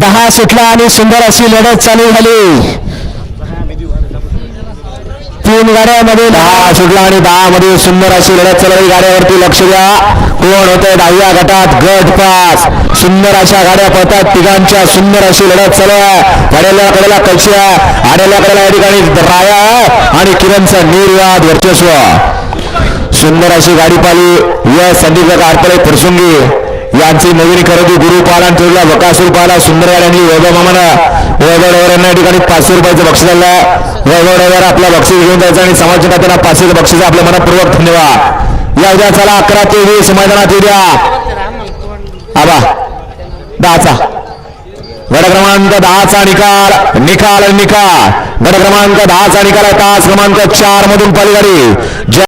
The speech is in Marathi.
दहा सुटला आणि सुंदर अशी लढत चालू झाली. तीन गाड्यामध्ये दहा सुटला आणि दहा मध्ये सुंदर अशी लढत चालवली गाड्यावरती लक्ष द्या. कोण होते दहाव्या गटात गट पास सुंदर अशा गाड्या पळतात. तिघांच्या सुंदर अशी लढत चालू आहे. कडेल्या कडेला कलशी आहे. कडेला या ठिकाणी राया आणि किरणचा निर्वाद वर्चस्व. सुंदर अशी गाडी पाली या संदीप कारपळे फरसुंगी. यांची नवीन खरेदी गुरु पाला ठेवला. बकासूर पाला सुंदर गाड्यांनी वैभव मामानं. वैभव ड्रायव्हरांना या ठिकाणी पाचशे रुपयाचं बक्षीस आलं वैभव ड्रायव्हर आपला बक्षीस घेऊन जायचं आणि समाजच्या त्यांना पाचशे बक्षीस आपल्या मनपूर्वक धन्यवाद. या उद्या चला अकरा ते वीस मैदानात उद्या. आबा दहाचा. गट क्रमांक दहाचा निकाल निकाल निकाल. गट क्रमांक दहाचा निकाल तास क्रमांक चार मधून पलीकडे